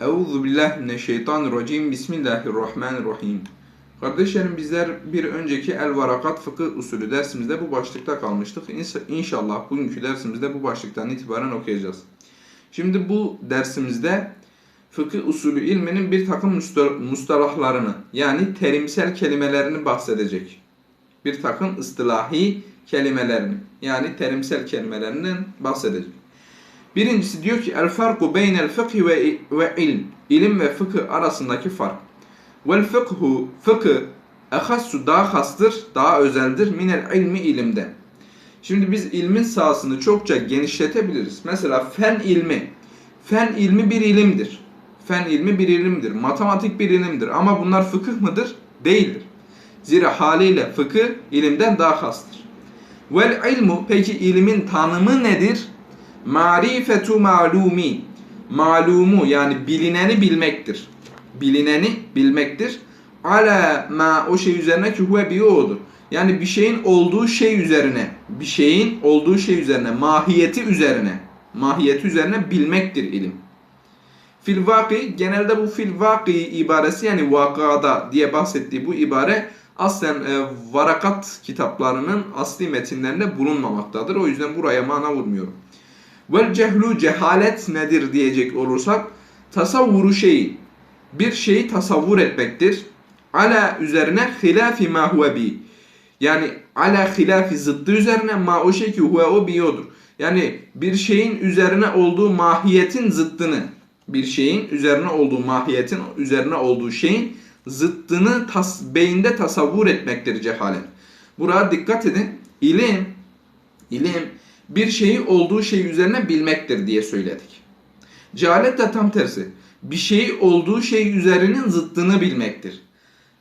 Euzu billahi mineşşeytanirracim. Bismillahirrahmanirrahim. Kardeşlerim bizler bir önceki El Varakat Fıkıh Usulü dersimizde bu başlıkta kalmıştık. İnşa- İnşallah bugünkü dersimizde bu başlıktan itibaren okuyacağız. Şimdi bu dersimizde fıkıh usulü ilminin bir takım mustalahlarını yani terimsel kelimelerini bahsedecek. Bir takım ıstılahi kelimelerini yani terimsel kelimelerinden bahsedecek. Birincisi diyor ki el farku beynel fıkhi ve, ve ilm. İlim ve fıkıh arasındaki fark. Vel fıkhu fıkı ehassu daha hastır, daha özeldir minel ilmi ilimden. Şimdi biz ilmin sahasını çokça genişletebiliriz. Mesela fen ilmi. Fen ilmi bir ilimdir. Fen ilmi bir ilimdir. Matematik bir ilimdir. Ama bunlar fıkıh mıdır? Değildir. Zira haliyle fıkıh ilimden daha hastır. Vel ilmu peki ilmin tanımı nedir? Marifetu malumi. Malumu yani bilineni bilmektir. Bilineni bilmektir. Ala ma o şey üzerine ki huve odur. Yani bir şeyin olduğu şey üzerine, bir şeyin olduğu şey üzerine, mahiyeti üzerine, mahiyeti üzerine bilmektir ilim. Fil vaki, genelde bu fil vaki ibaresi yani vakada diye bahsettiği bu ibare aslen e, varakat kitaplarının asli metinlerinde bulunmamaktadır. O yüzden buraya mana vurmuyorum. Vel cehlu cehalet nedir diyecek olursak tasavvuru şeyi bir şeyi tasavvur etmektir. Ala üzerine hilafi ma huve bi. Yani ala hilafi zıttı üzerine ma o şey ki huve o biyodur. Yani bir şeyin üzerine olduğu mahiyetin zıttını bir şeyin üzerine olduğu mahiyetin üzerine olduğu şeyin zıttını tas, beyinde tasavvur etmektir cehalet. Buraya dikkat edin. İlim, ilim bir şeyi olduğu şey üzerine bilmektir diye söyledik. Cehalet de tam tersi. Bir şeyi olduğu şey üzerinin zıttını bilmektir.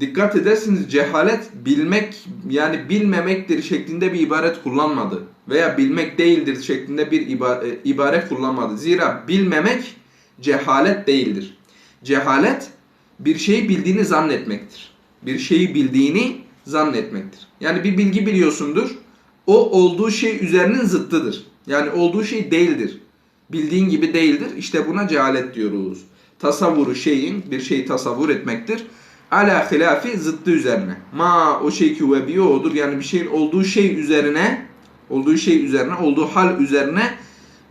Dikkat edersiniz cehalet bilmek yani bilmemektir şeklinde bir ibaret kullanmadı. Veya bilmek değildir şeklinde bir e, ibare kullanmadı. Zira bilmemek cehalet değildir. Cehalet bir şeyi bildiğini zannetmektir. Bir şeyi bildiğini zannetmektir. Yani bir bilgi biliyorsundur. O olduğu şey üzerinin zıttıdır. Yani olduğu şey değildir. Bildiğin gibi değildir. İşte buna cehalet diyoruz. Tasavvuru şeyin bir şeyi tasavvur etmektir. Ala hilafi zıttı üzerine. Ma o şey ki ve bi odur. Yani bir şeyin olduğu şey üzerine olduğu şey üzerine, olduğu hal üzerine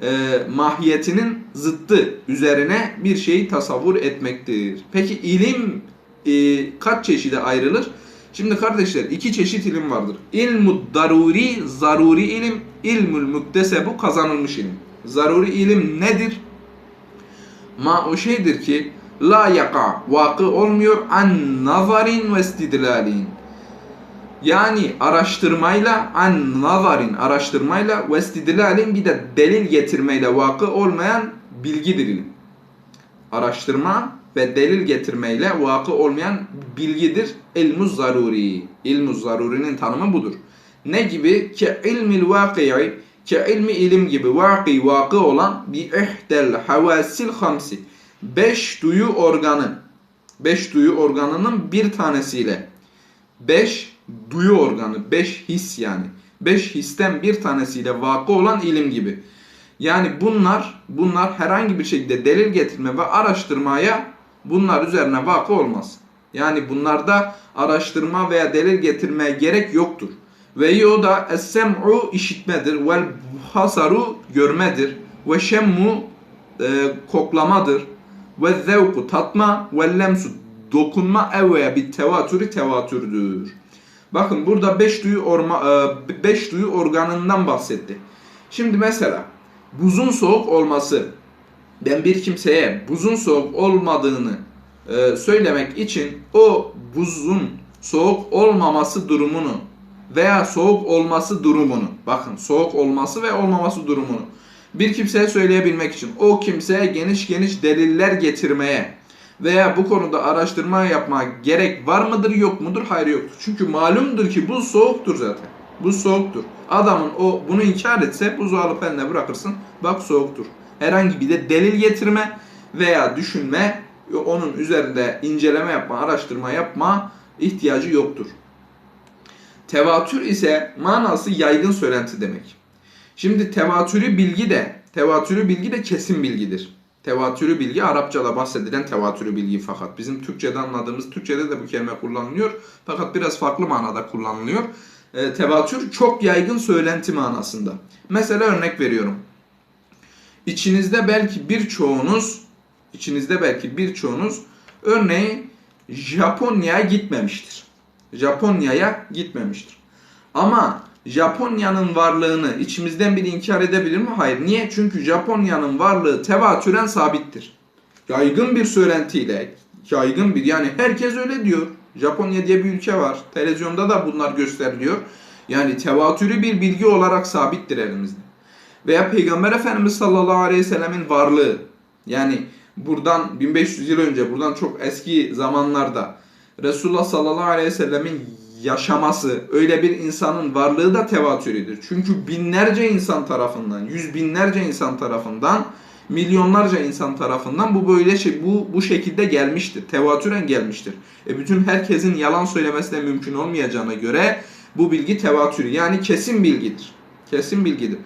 e, mahiyetinin zıttı üzerine bir şeyi tasavvur etmektir. Peki ilim e, kaç çeşide ayrılır? Şimdi kardeşler iki çeşit ilim vardır. İlmu daruri, zaruri ilim, ilmül muktesebu kazanılmış ilim. Zaruri ilim nedir? Ma o şeydir ki la yaka, vakı olmuyor an nazarin ve istidlalin. Yani araştırmayla an nazarin araştırmayla ve istidlalin bir de delil getirmeyle vakı olmayan bilgidir ilim. Araştırma ve delil getirmeyle vakı olmayan bilgidir ilmuz zaruri. İlmuz zarurinin tanımı budur. Ne gibi? Ki ilmil vaki'i ki ilmi ilim gibi vaki vakı olan bi ihdel havasil hamsi. Beş duyu organı. Beş duyu organının bir tanesiyle. Beş duyu organı. Beş his yani. Beş histen bir tanesiyle vakı olan ilim gibi. Yani bunlar bunlar herhangi bir şekilde delil getirme ve araştırmaya bunlar üzerine vakı olmaz. Yani bunlarda araştırma veya delil getirmeye gerek yoktur. Ve o da es-sem'u işitmedir. Vel hasaru görmedir. Ve şemmu e, koklamadır. Ve zevku tatma. Ve lemsu dokunma evveya bir tevatürü tevatürdür. Bakın burada beş duyu, orma, e, beş duyu organından bahsetti. Şimdi mesela buzun soğuk olması ben bir kimseye buzun soğuk olmadığını e, söylemek için o buzun soğuk olmaması durumunu veya soğuk olması durumunu bakın soğuk olması ve olmaması durumunu bir kimseye söyleyebilmek için o kimseye geniş geniş deliller getirmeye veya bu konuda araştırma yapmaya gerek var mıdır yok mudur? Hayır yoktur. Çünkü malumdur ki buz soğuktur zaten. Buz soğuktur. Adamın o bunu inkar etse buzu alıp eline bırakırsın. Bak soğuktur. Herhangi bir de delil getirme veya düşünme onun üzerinde inceleme yapma, araştırma yapma ihtiyacı yoktur. Tevatür ise manası yaygın söylenti demek. Şimdi tevatürü bilgi de tevatürü bilgi de kesin bilgidir. Tevatürü bilgi Arapçada bahsedilen tevatürü bilgi fakat. Bizim Türkçe'de anladığımız, Türkçe'de de bu kelime kullanılıyor. Fakat biraz farklı manada kullanılıyor. E, tevatür çok yaygın söylenti manasında. Mesela örnek veriyorum. İçinizde belki birçoğunuz, içinizde belki birçoğunuz örneğin Japonya'ya gitmemiştir. Japonya'ya gitmemiştir. Ama Japonya'nın varlığını içimizden biri inkar edebilir mi? Hayır. Niye? Çünkü Japonya'nın varlığı tevatüren sabittir. Yaygın bir söylentiyle, yaygın bir yani herkes öyle diyor. Japonya diye bir ülke var. Televizyonda da bunlar gösteriliyor. Yani tevatürü bir bilgi olarak sabittir elimizde. Veya Peygamber Efendimiz sallallahu aleyhi ve sellemin varlığı. Yani buradan 1500 yıl önce, buradan çok eski zamanlarda Resulullah sallallahu aleyhi ve sellemin yaşaması, öyle bir insanın varlığı da tevatürüdür. Çünkü binlerce insan tarafından, yüz binlerce insan tarafından, milyonlarca insan tarafından bu böyle şey bu bu şekilde gelmiştir. Tevatüren gelmiştir. E bütün herkesin yalan söylemesi de mümkün olmayacağına göre bu bilgi tevatürü yani kesin bilgidir. Kesin bilgidir.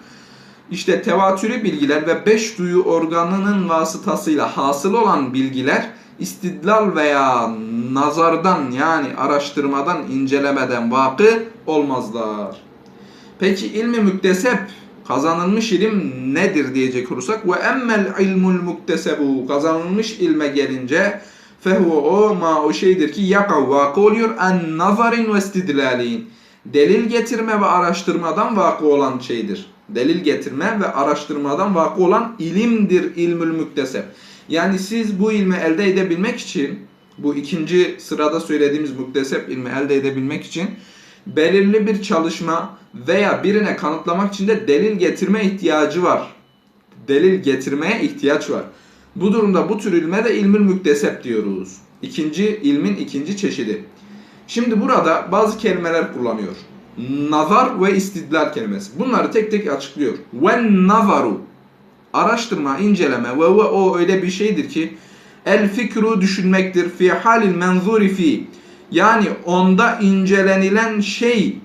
İşte tevatürü bilgiler ve beş duyu organının vasıtasıyla hasıl olan bilgiler istidlal veya nazardan yani araştırmadan, incelemeden vakı olmazlar. Peki ilmi müktesep kazanılmış ilim nedir diyecek olursak ve emmel ilmul muktesebu kazanılmış ilme gelince fehuve o ma o şeydir ki yaka vakı oluyor en nazarin ve istidlalin delil getirme ve araştırmadan vakı olan şeydir. Delil getirme ve araştırmadan vakı olan ilimdir ilmül müktesep. Yani siz bu ilmi elde edebilmek için, bu ikinci sırada söylediğimiz muktesep ilmi elde edebilmek için belirli bir çalışma veya birine kanıtlamak için de delil getirme ihtiyacı var. Delil getirmeye ihtiyaç var. Bu durumda bu tür ilme de ilmül müktesep diyoruz. İkinci ilmin ikinci çeşidi. Şimdi burada bazı kelimeler kullanıyor. Nazar ve istidlal kelimesi. Bunları tek tek açıklıyor. Ve nazaru araştırma, inceleme ve, ve o öyle bir şeydir ki el fikru düşünmektir fi halil menzuri fi yani onda incelenilen şey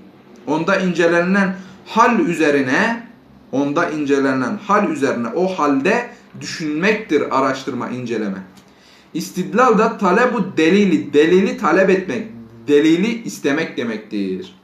onda incelenilen hal üzerine onda incelenen hal üzerine o halde düşünmektir araştırma, inceleme. İstidlal da talebu delili, delili talep etmek, delili istemek demektir.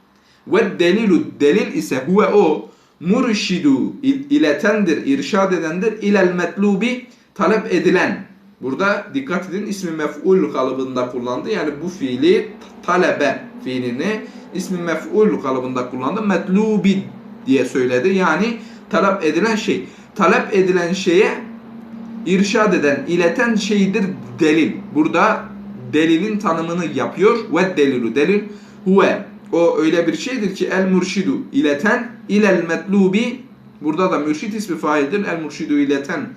Ve delilu, delil ise huve o, murşidu iletendir, irşad edendir. İlel metlubi talep edilen. Burada dikkat edin ismi mef'ul kalıbında kullandı. Yani bu fiili talebe fiilini ismi mef'ul kalıbında kullandı. Metlubi diye söyledi. Yani talep edilen şey. Talep edilen şeye irşad eden, ileten şeydir delil. Burada delilin tanımını yapıyor. Ve delilu delil huve o öyle bir şeydir ki el murşidu ileten ilel metlubi burada da mürşid ismi faildir. El murşidu ileten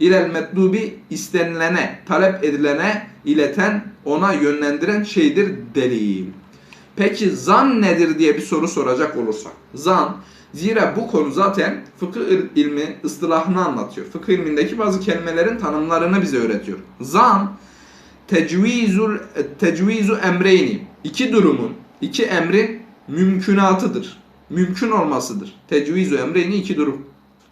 ilel metlubi istenilene, talep edilene ileten, ona yönlendiren şeydir delil. Peki zan nedir diye bir soru soracak olursak. Zan Zira bu konu zaten fıkıh ilmi ıstılahını anlatıyor. Fıkıh ilmindeki bazı kelimelerin tanımlarını bize öğretiyor. Zan tecvizul tecvizu emreyni. iki durumun iki emrin mümkünatıdır. Mümkün olmasıdır. Tecvizu emreyni iki durum.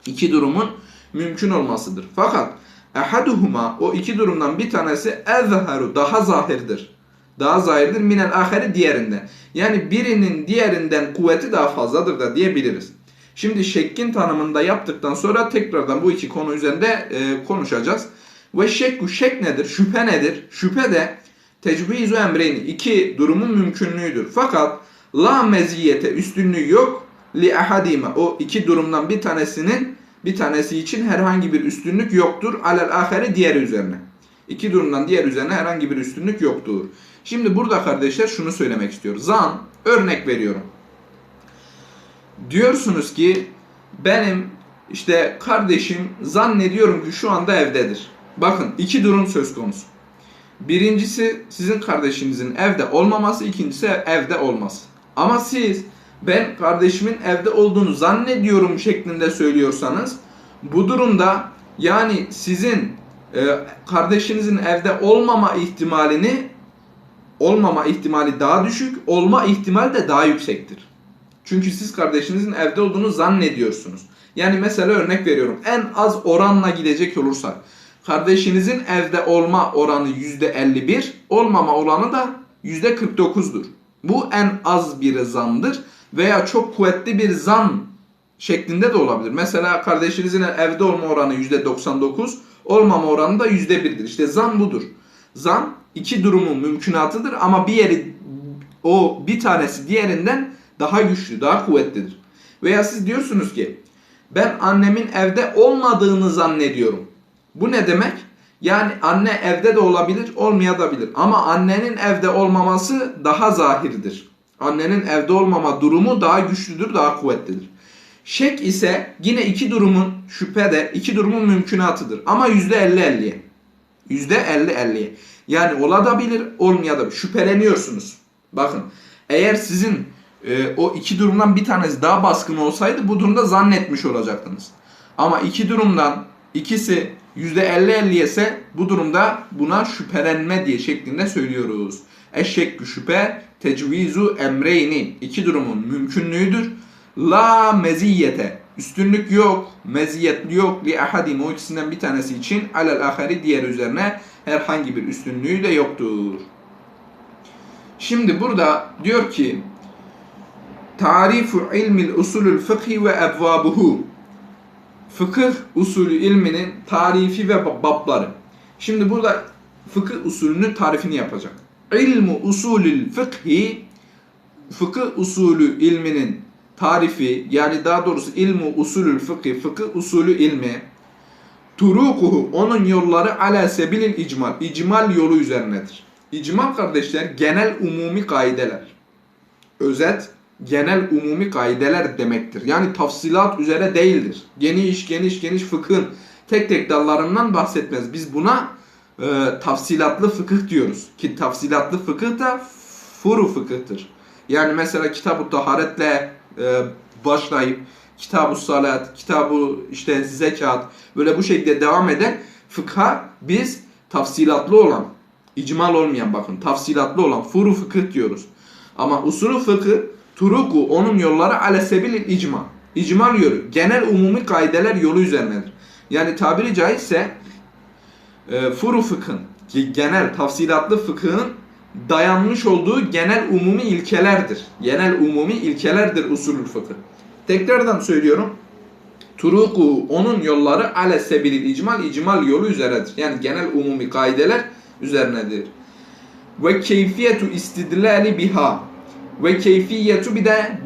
İki durumun mümkün olmasıdır. Fakat ehaduhuma o iki durumdan bir tanesi ezharu daha zahirdir. Daha zahirdir minel aheri diğerinden. Yani birinin diğerinden kuvveti daha fazladır da diyebiliriz. Şimdi şekkin tanımında yaptıktan sonra tekrardan bu iki konu üzerinde e, konuşacağız. Ve şekku şek nedir? Şüphe nedir? Şüphe de tecvizu emreyni iki durumun mümkünlüğüdür. Fakat la meziyete üstünlüğü yok li ahadima o iki durumdan bir tanesinin bir tanesi için herhangi bir üstünlük yoktur. Alel aheri diğer üzerine. İki durumdan diğer üzerine herhangi bir üstünlük yoktur. Şimdi burada kardeşler şunu söylemek istiyor. Zan örnek veriyorum. Diyorsunuz ki benim işte kardeşim zannediyorum ki şu anda evdedir. Bakın iki durum söz konusu. Birincisi sizin kardeşinizin evde olmaması, ikincisi evde olması. Ama siz ben kardeşimin evde olduğunu zannediyorum şeklinde söylüyorsanız bu durumda yani sizin e, kardeşinizin evde olmama ihtimalini olmama ihtimali daha düşük, olma ihtimali de daha yüksektir. Çünkü siz kardeşinizin evde olduğunu zannediyorsunuz. Yani mesela örnek veriyorum. En az oranla gidecek olursak Kardeşinizin evde olma oranı %51, olmama oranı da %49'dur. Bu en az bir zandır veya çok kuvvetli bir zan şeklinde de olabilir. Mesela kardeşinizin evde olma oranı %99, olmama oranı da %1'dir. İşte zan budur. Zan iki durumun mümkünatıdır ama bir yeri o bir tanesi diğerinden daha güçlü, daha kuvvetlidir. Veya siz diyorsunuz ki ben annemin evde olmadığını zannediyorum. Bu ne demek? Yani anne evde de olabilir, olmayabilir. Ama annenin evde olmaması daha zahirdir. Annenin evde olmama durumu daha güçlüdür, daha kuvvetlidir. Şek ise yine iki durumun şüphede, iki durumun mümkünatıdır. Ama yüzde elli elliye. Yüzde elli elliye. Yani olabilir, olmayabilir. Şüpheleniyorsunuz. Bakın eğer sizin e, o iki durumdan bir tanesi daha baskın olsaydı bu durumda zannetmiş olacaktınız. Ama iki durumdan ikisi %50-50 ise bu durumda buna şüphelenme diye şeklinde söylüyoruz. Eşşekkü şüphe tecvizu emreyni iki durumun mümkünlüğüdür. La meziyete üstünlük yok, meziyet yok li ahadim o ikisinden bir tanesi için alel ahari diğer üzerine herhangi bir üstünlüğü de yoktur. Şimdi burada diyor ki Tarifu ilmil usulül fıkhi ve ebvabuhu Fıkıh usulü ilminin tarifi ve babları. Şimdi burada fıkıh usulünün tarifini yapacak. İlmu usulül fıkhi fıkıh usulü ilminin tarifi yani daha doğrusu ilmu usulül fıkhi fıkıh usulü ilmi turukuhu onun yolları ala sebilil icmal icmal yolu üzerinedir. İcmal kardeşler genel umumi kaideler. Özet genel umumi kaideler demektir. Yani tafsilat üzere değildir. Geniş geniş geniş fıkhın tek tek dallarından bahsetmez. Biz buna e, tafsilatlı fıkıh diyoruz. Ki tafsilatlı fıkıh da furu fıkıhtır. Yani mesela kitab-ı taharetle e, başlayıp kitab-ı salat, kitab-ı işte zekat böyle bu şekilde devam eden fıkha biz tafsilatlı olan, icmal olmayan bakın tafsilatlı olan furu fıkıh diyoruz. Ama usulü fıkıh Turuku onun yolları ale sebil icma. İcmal yolu. Genel umumi kaideler yolu üzerinedir. Yani tabiri caizse e, furu fıkhın, genel tafsilatlı fıkhın dayanmış olduğu genel umumi ilkelerdir. Genel umumi ilkelerdir usulül fıkıh. Tekrardan söylüyorum. Turuku onun yolları ale sebil icmal, icmal yolu üzerinedir. Yani genel umumi kaideler üzerinedir. Ve keyfiyetu istidlali biha ve keyfiyetu bir de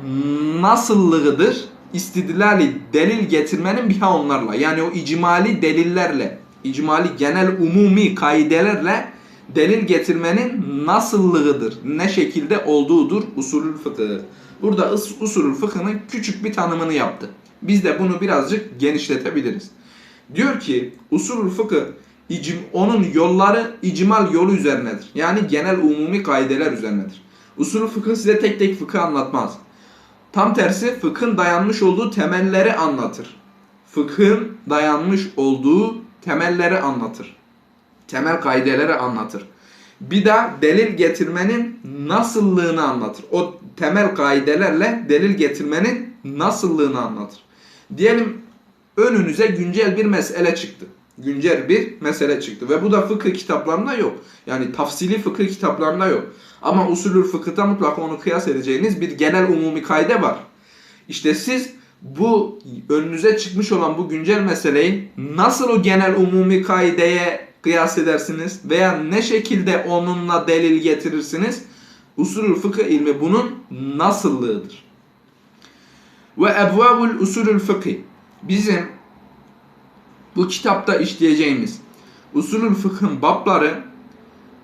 nasıllığıdır. İstidlali delil getirmenin biha onlarla. Yani o icmali delillerle, icmali genel umumi kaidelerle delil getirmenin nasıllığıdır. Ne şekilde olduğudur usulül fıkıh. Burada usulül fıkhının küçük bir tanımını yaptı. Biz de bunu birazcık genişletebiliriz. Diyor ki usulül fıkıh onun yolları icmal yolu üzerinedir. Yani genel umumi kaideler üzerinedir. Usulü fıkıh size tek tek fıkıh anlatmaz. Tam tersi fıkhın dayanmış olduğu temelleri anlatır. Fıkhın dayanmış olduğu temelleri anlatır. Temel kaideleri anlatır. Bir de delil getirmenin nasıllığını anlatır. O temel kaidelerle delil getirmenin nasıllığını anlatır. Diyelim önünüze güncel bir mesele çıktı. Güncel bir mesele çıktı ve bu da fıkıh kitaplarında yok. Yani tafsili fıkıh kitaplarında yok. Ama usulür fıkıhta mutlaka onu kıyas edeceğiniz bir genel umumi kaide var. İşte siz bu önünüze çıkmış olan bu güncel meseleyi nasıl o genel umumi kaideye kıyas edersiniz veya ne şekilde onunla delil getirirsiniz? Usulül fıkıh ilmi bunun nasıllığıdır. Ve ebvabul usulül fıkıh. Bizim bu kitapta işleyeceğimiz usulül fıkhın babları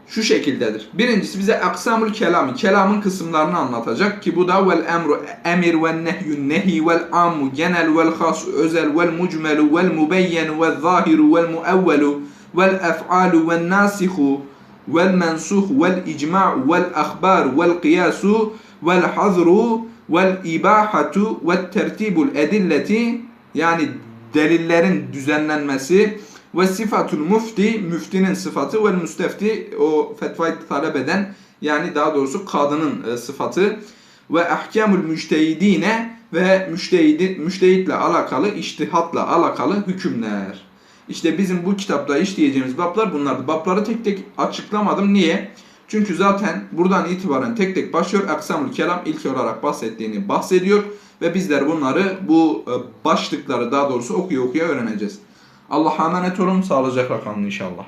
şu şekildedir. Birincisi bize aksamul kelami, kelamın kısımlarını anlatacak ki bu da vel emru, emir ve nehyun, nehi vel ammu, genel vel has, özel vel mucmelu vel mubeyyen vel zahiru vel muevvelu vel ef'alu vel nasihu vel mensuh vel icma' vel ahbar vel kıyasu vel hazru vel ibahatu vel tertibul edilleti yani delillerin düzenlenmesi ve sifatul mufti, müftinin sıfatı ve müstefti o fetvayı talep eden yani daha doğrusu kadının e, sıfatı ve ahkamul müştehidine ve müştehidi, müştehitle alakalı, iştihatla alakalı hükümler. İşte bizim bu kitapta işleyeceğimiz bablar bunlardı. Babları tek tek açıklamadım. Niye? Çünkü zaten buradan itibaren tek tek başlıyor. Aksamül kelam ilk olarak bahsettiğini bahsediyor. Ve bizler bunları bu e, başlıkları daha doğrusu okuya okuya öğreneceğiz. Allah'a emanet olun. Sağlıcakla kalın inşallah.